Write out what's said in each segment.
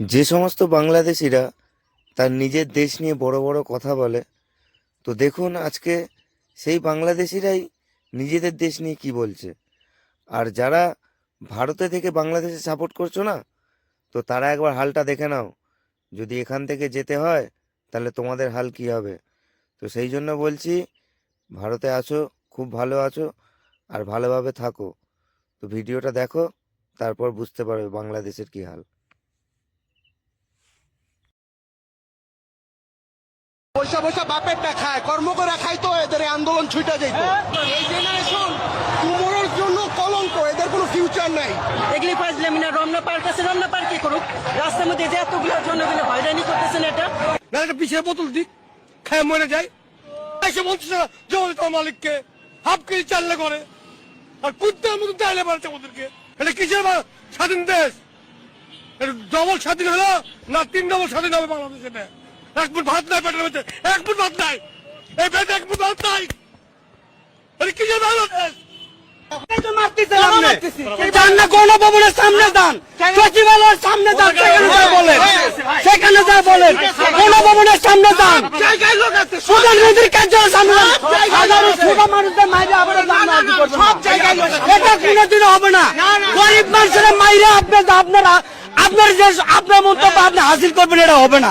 যে সমস্ত বাংলাদেশিরা তার নিজের দেশ নিয়ে বড় বড় কথা বলে, তো দেখুন আজকে সেই বাংলাদেশিরাই নিজেদের দেশ নিয়ে কি বলছে। আর যারা ভারতে থেকে বাংলাদেশে সাপোর্ট করছ না, তো তারা একবার হালটা দেখে নাও। যদি এখান থেকে যেতে হয়, তাহলে তোমাদের হাল কি হবে? তো সেই জন্য বলছি, ভারতে আছো, খুব ভালো আছো, আর ভালোভাবে থাকো। তো ভিডিওটা দেখো, তারপর বুঝতে পারবে বাংলাদেশের কি হাল। পয়সা পয়সা বাপের টা খায় কর্ম করে খাই তো এদের আন্দোলন ছুটে যেত এই জেনারেশন টুমোরোর জন্য কলঙ্ক এদের কোনো ফিউচার নাই। এগুলি পারলাম না রমনা পার্ক আছে রমনা পার্ক কি করুক। রাস্তার মধ্যে যে এতগুলো জনগণ হয়রানি করতেছেন এটা। না একটা পিছিয়ে বোতল দিক খায় মরে যায়। এসে বলছে না জল তোমার মালিককে হাফ কেজি চাললে করে আর কুত্তার মতো চাইলে পারছে ওদেরকে। এটা কিসের স্বাধীন দেশ? ডবল স্বাধীন হলো না তিন ডবল স্বাধীন হবে বাংলাদেশ এটা? এক ফুট ভাত নাই পেটের মধ্যে। এক ফুট ভাত নাই। এই পেটে এক ফুট ভাত নাই। সামনে সচিবালয়ের সামনে যান সেখানে যা বলেন। সেখানে যা বলেন। গণভবনের সামনে যান। জায়গায় লোক আছে প্রধানমন্ত্রীর কার্যালয়ের সামনে হাজারো ছোট মানুষদের মাইরে আপনারা জান এটা কোনোদিনও হবে না। গরিব মানুষের মাইরে আপনি আপনারা আপনার যে আপনার মন্তব্য আপনি হাসিল করবেন এটা হবে না।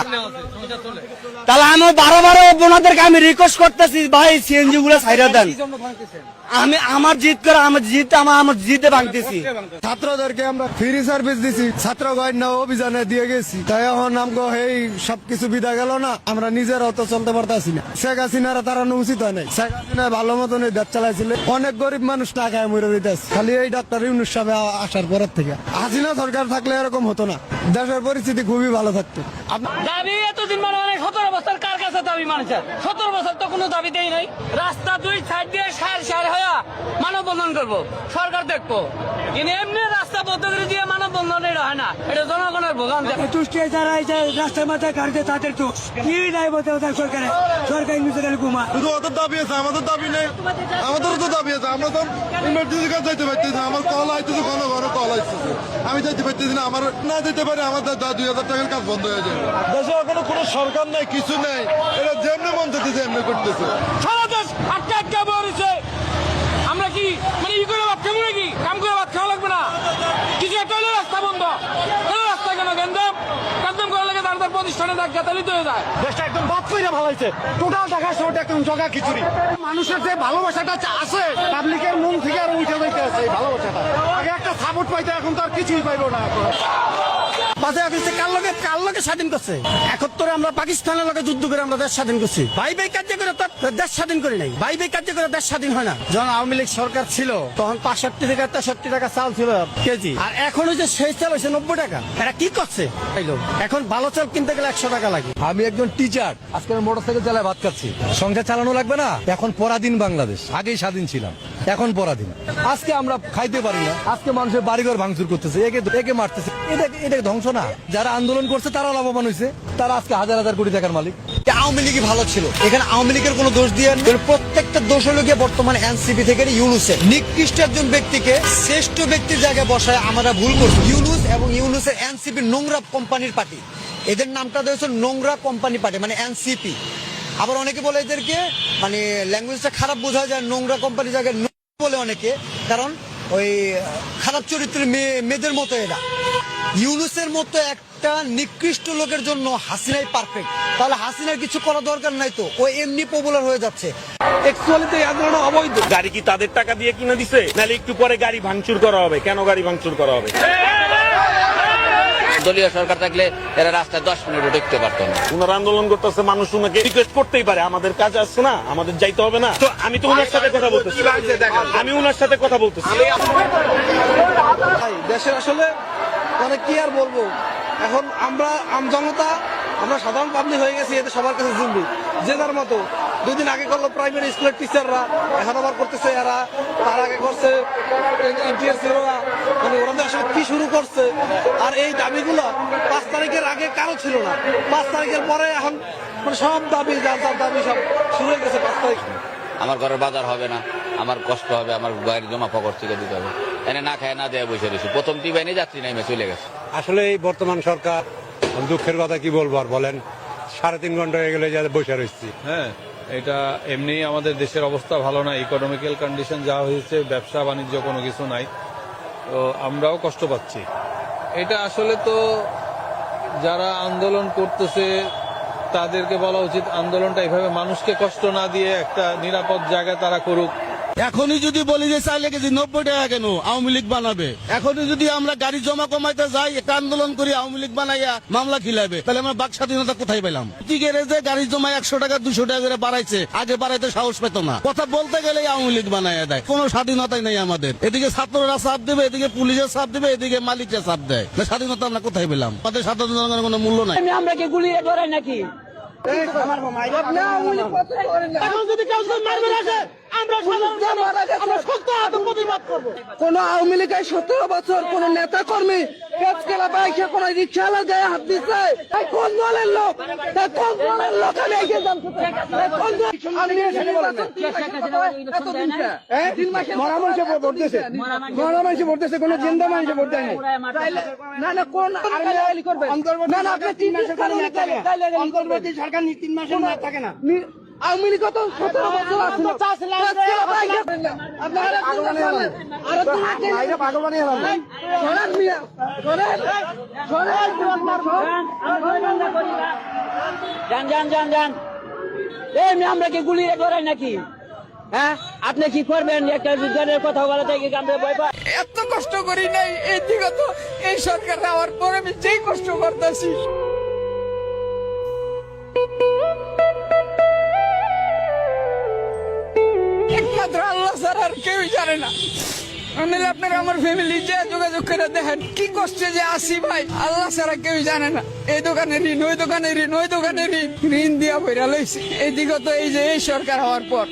তাহলে আমি বারো বারো বোনাদেরকে আমি রিকোয়েস্ট করতেছি ভাই সিএনজি গুলো সাইরা দেন। আমি আমার জিত করে আমার জিত আমার আমার জিতে ভাঙতেছি। ছাত্রদেরকে আমরা ফ্রি সার্ভিস দিছি ছাত্র অভিযানে দিয়ে গেছি। তাই এখন আমগো এই সবকিছু বিদা গেল না আমরা নিজেরাও তো চলতে পারতাছি না। শেখ হাসিনারা তারা উচিত হয় নাই। শেখ হাসিনা ভালো মতন এই দেশ চালাইছিল। অনেক গরিব মানুষ টাকায় মরে দিতেছে খালি এই ডাক্তার ইউনুস সাহেব আসার পরের থেকে। হাসিনা সরকার থাকলে এরকম হতো না। দেশের পরিস্থিতি খুবই ভালো থাকতো। দাবি এতদিন মানে অনেক সতেরো বছর কার কাছে দাবি মানেছে। সতেরো বছর তো কোনো দাবি দেই নাই। রাস্তা দুই সাইড দিয়ে সার সার হয়ে মানব বন্ধন করব। সরকার দেখব। কিন্তু এমনি রাস্তা পদ্ধতি দিয়ে মানব বন্ধন এটা হয় না। এটা জনগণের ভোগান দেখো। তুষ্টি যারা এই যে রাস্তার মাথায় কাটছে তাদের তো কি নাই বলতে ওদের সরকারে? সরকার নিজেদের ঘুমা। শুধু ওদের দাবি আছে আমাদের দাবি নেই। আমাদেরও তো দাবি আছে আমরা তো ইমার্জেন্সি কাজ যাইতে পারতেছি আমার কল আইতেছে ঘন আমি যাইতে পারতেছি না আমার না যেতে পারে আমাদের দা দুই হাজার টাকার কাজ বন্ধ হয়ে যাবে দেশে এখনও কোনো সরকার নাই কিছু নেই। এরা যেমনি মন চাইতেছে এমনি করতেছে। সারা দেশ আটকে আটকে বেরিয়েছে আমরা কি মানে ই করে ভাত খাব নাকি? কাম করে ভাত খাওয়া লাগবে না। কিছু একটা হলে রাস্তা বন্ধ। কেন রাস্তা কেন? গেন্দাম। গেন্দাম করার লাগে তার তার প্রতিষ্ঠানে হয়ে যায়। দেশটা একদম বাদ করে ভালাইছে। টোটাল ঢাকা শহরটা একদম জগা খিচুড়ি। মানুষের যে ভালোবাসাটা আছে পাবলিকের মন থেকে আর উঠে যাইতে আছে এই ভালোবাসাটা। সাপোর্ট পাইতে এখন তো আর কিছুই পাইবো না কার কার স্বাধীন করছে? একাত্তরে আমরা পাকিস্তানের লোকে যুদ্ধ করে আমরা দেশ স্বাধীন করছি। ভাই ভাই কার্য করে তো দেশ স্বাধীন করি নাই। ভাই ভাই কার্য করে দেশ স্বাধীন হয় না। যখন আওয়ামী লীগ সরকার ছিল তখন পাঁচষট্টি থেকে তেষট্টি টাকা চাল ছিল কেজি। আর এখন হচ্ছে সেই চাল হয়েছে নব্বই টাকা। এরা কি করছে? এখন ভালো চাল কিনতে গেলে একশো টাকা লাগে। আমি একজন টিচার আজকে আমি মোটরসাইকেল চালায় ভাত খাচ্ছি। সংসার চালানো লাগবে না? এখন পরাধীন বাংলাদেশ। আগেই স্বাধীন ছিলাম। এখন পরাধীন। আজকে আমরা খাইতে পারি না। আজকে মানুষের বাড়িঘর ভাঙচুর করতেছে। একে একে মারতেছে। এটা এটা ধ্বংস না। যারা আন্দোলন করছে তারা লাভবান হয়েছে তারা আজকে হাজার হাজার কোটি টাকার মালিক। আওয়ামী লীগই ভালো ছিল। এখানে আওয়ামী লীগের কোনো দোষ দিয়ে। প্রত্যেকটা দোষ হলো গিয়ে বর্তমানে এনসিপি থেকে ইউনুসে নিকৃষ্ট একজন ব্যক্তিকে শ্রেষ্ঠ ব্যক্তির জায়গায় বসায় আমরা ভুল করছি। ইউনুস এবং ইউনুসের এনসিপি নোংরা কোম্পানির পার্টি। এদের নামটা দিয়েছে নোংরা কোম্পানি পার্টি মানে এনসিপি। আবার অনেকে বলে এদেরকে মানে ল্যাঙ্গুয়েজটা খারাপ বোঝা যায় নোংরা কোম্পানির জায়গায় বলে অনেকে কারণ ওই খারাপ চরিত্রের মেয়ে মেয়েদের মতো এরা। ইউনুসের মতো একটা নিকৃষ্ট লোকের জন্য হাসিনাই পারফেক্ট তাহলে হাসিনার কিছু করা দরকার নাই তো? ও এমনি পপুলার হয়ে যাচ্ছে। অ্যাকচুয়ালি তো এই আন্দোলন অবৈধ। গাড়ি কি তাদের টাকা দিয়ে কিনে দিছে? নাহলে একটু পরে গাড়ি ভাঙচুর করা হবে। কেন গাড়ি ভাঙচুর করা হবে? দলীয় সরকার থাকলে এরা রাস্তায় দশ মিনিটও ঢুকতে পারতো না। ওনারা আন্দোলন করতেছে মানুষ ওনাকে রিকোয়েস্ট করতেই পারে আমাদের কাজ আছে না আমাদের যাইতে হবে না। তো আমি তো ওনার সাথে কথা বলতেছি। আমি ওনার সাথে কথা বলতেছি। দেশের আসলে মানে কি আর বলব? এখন আমরা আমজনতা আমরা সাধারণ পাবলিক হয়ে গেছি এতে সবার কাছে জুম্বি যে যার মতো দুই দিন আগে করল প্রাইমারি স্কুলের টিচাররা এখন আবার করতেছে এরা তার আগে করছে ইন্টিয়ার্সরা মানে ওরা কি শুরু করছে। আর এই দাবিগুলো পাঁচ তারিখের আগে কারও ছিল না। পাঁচ তারিখের পরে এখন মানে সব দাবি যার যার দাবি সব শুরু হয়ে গেছে পাঁচ তারিখ। আমার ঘরের বাজার হবে না। আমার কষ্ট হবে আমার বাইরে জমা পকর থেকে দিতে হবে। এনে না খায় না দেয়া বসে রয়েছে প্রথম টিবাইনে যাত্রী নাইমে চলে গেছে। আসলে এই বর্তমান সরকার দুঃখের কথা কি বলব আর বলেন? সাড়ে তিন ঘণ্টা হয়ে গেলে যাতে বসে রয়েছি হ্যাঁ এটা এমনি আমাদের দেশের অবস্থা ভালো না। ইকোনমিক্যাল কন্ডিশন যা হয়েছে ব্যবসা বাণিজ্য কোনো কিছু নাই। তো আমরাও কষ্ট পাচ্ছি। এটা আসলে তো যারা আন্দোলন করতেছে, তাদেরকে বলা উচিত আন্দোলনটা এভাবে মানুষকে কষ্ট না দিয়ে একটা নিরাপদ জায়গায় তারা করুক। এখনই যদি বলি যে চাইলে কেজি নব্বই টাকা কেন? আওয়ামী লীগ বানাবে। এখনই যদি আমরা গাড়ি জমা কমাইতে যাই একটা আন্দোলন করি আওয়ামী লীগ বানাইয়া মামলা খিলাবে তাহলে আমরা বাক স্বাধীনতা কোথায় পেলাম টিকের যে গাড়ি জমা একশো টাকা দুশো টাকা করে বাড়াইছে আগে বাড়াইতে সাহস পেত না। কথা বলতে গেলে আওয়ামী লীগ বানাইয়া দেয়। কোনো স্বাধীনতাই নেই আমাদের। এদিকে ছাত্ররা চাপ দেবে এদিকে পুলিশের চাপ দেবে এদিকে মালিকরা চাপ দেয়। স্বাধীনতা আমরা কোথায় পেলাম? আমাদের সাধারণ জনগণের কোনো মূল্য নাই। আমরা কি গুলিয়ে ধরাই নাকি? কোন আওয়ামী লীগের সতেরো বছর কোন নেতা কর্মী পেঁচ কেলা বাইকে কোন রিক্সাওয়ালার গায়ে হাত দিচ্ছে তাই কোন দলের লোক? তাই কোন দলের লোক? আমি এগিয়ে জানতে চাই। কোন দল- আমি এখানে বলেন না। এতদিন কে? মরা মানুষে ভোট দিয়েছে। মরা মানুষে ভোট দিয়েছে কোনো জিন্দা মানুষে ভোট দেয় না না কোন আর্মি করবে না না আপনি তিন মাসের কারণে অন্তর্বর্তী সরকার তিন মাসের থাকে না আওয়ামী লীগ তো সতেরো বছর আপনারা যান যান যান যান এই আমরা কি গুলি ধরাই নাকি হ্যাঁ আপনি কি করবেন একটা বিজ্ঞানের কথা বলা থেকে আমরা ভয় পাই এত কষ্ট করি নাই এই দিকে তো এই সরকার হওয়ার পর আমি যেই কষ্ট করতেছি আর কেউই জানে না। আমার ফ্যামিলি যে যোগাযোগ করে কি যে আল্লাহ জানে না। এই দোকানে ঋণ দোকানে দোকানে ঋণ। দিয়া বইরা লইছে। এইদিকে তো এই যে এই সরকার হওয়ার পর।